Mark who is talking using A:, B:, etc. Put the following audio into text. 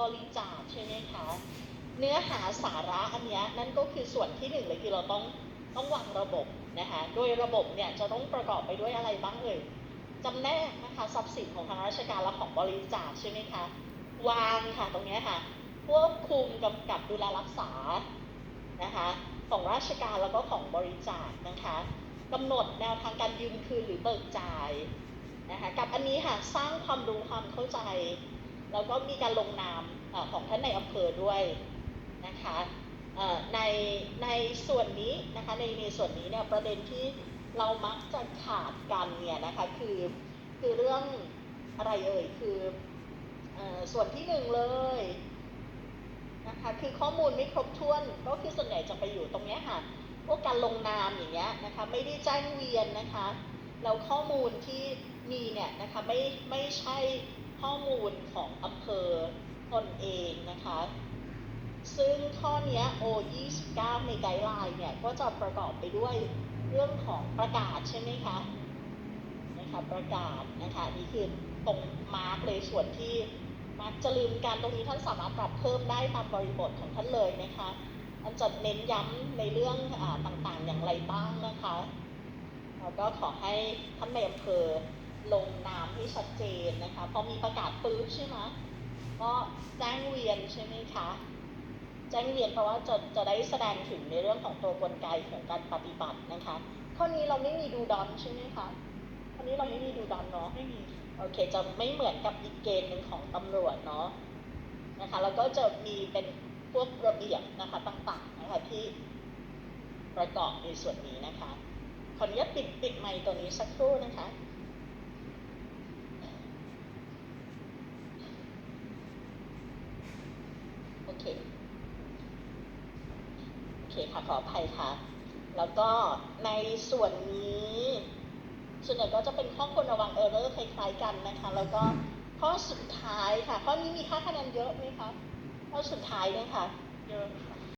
A: บริจาคใช่ไหมคะ เนื้อหาสาระอันนี้นั่นก็คือส่วนที่หนึ่งเลยคือเราต้องต้องวางระบบนะคะโดยระบบเนี่ยจะต้องประกอบไปด้วยอะไรบ้างเอ่ยจำแนกนะคะทรัพย์สินของทางราชการและของบริจาคใช่ไหมคะ วางค่ะตรงนี้ค่ะควบคุมกำกับดูแลรักษานะคะของราชการแล้วก็ของบริจาคนะคะกำหนดแนวทางการยืมคืนหรือเบิกจ่ายนะคะกับอันนี้ค่ะสร้างความรู้ความเข้าใจ แล้วก็มีการลงนามอของท่านในอำเภอด้วยนะคะในในส่วนนี้นะคะในในส่วนนี้เนี่ยประเด็นที่เรามักจะขาดกันเนี่ยนะคะคือคือเรื่องอะไรเอ่ยคืออส่วนที่หนึ่งเลยนะคะคือข้อมูลไม่ครบถ้วนก็คือส่วนใหญ่จะไปอยู่ตรงนี้ค่ะพวกการลงนามอย่างเงี้ยนะคะไม่ได้แจ้งเวียนนะคะแล้วข้อมูลที่มีเนี่ยนะคะไม่ไม่ใช่ ข้อมูลของอำเภอตนเองนะคะ ซึ่งข้อนี้ O 29 ในไกด์ไลน์เนี่ย ก็จะประกอบไปด้วยเรื่องของประกาศใช่ไหมคะนะคะประกาศนะคะนี่คือตรงมาร์กเลยส่วนที่มาร์กจะลืมการตรงนี้ท่านสามารถปรับเพิ่มได้ตามบริบทของท่านเลยนะคะมันจะเน้นย้ำในเรื่องอต่างๆอย่างไรบ้างนะคะแล้วก็ขอให้ท่านในอำเภอ ลงนามให้ชัดเจนนะคะพอมีประกาศปื๊บใช่ไหมก็แจ้งเวียนใช่ไหมคะแจ้งเวียนเพราะว่าจะจะได้แสดงถึงในเรื่องของตัวกลไกของการปฏิบัตินะคะข้อนี้เราไม่มีดูดอนใช่ไหมคะข้อนี้เราไม่มีดูดอนเนาะ
B: ไม่มี
A: โอเคจะไม่เหมือนกับอีกเกณฑ์หนึ่งของตำรวจเนาะนะคะแล้วก็จะมีเป็นพวกระเบียบนะคะต่างๆนะคะที่ประกอบในส่วนนี้นะคะขออนุญาตปิดปิดไมค์ตัวนี้สักครู่นะคะ โอ เคโอเคค่ะขออภัยค่ะ แล้วก็ในส่วนนี้ ส่วนใหญ่ก็จะเป็นข้อควรระวังเออร์เรอร์คล้ายๆกันนะคะ แล้วก็ข้อสุดท้ายค่ะ ข้อนี้มีค่าคะแนนเยอะไหมคะ ข้อสุดท้ายเนี่ยค่ะ
B: เยอะค่ะ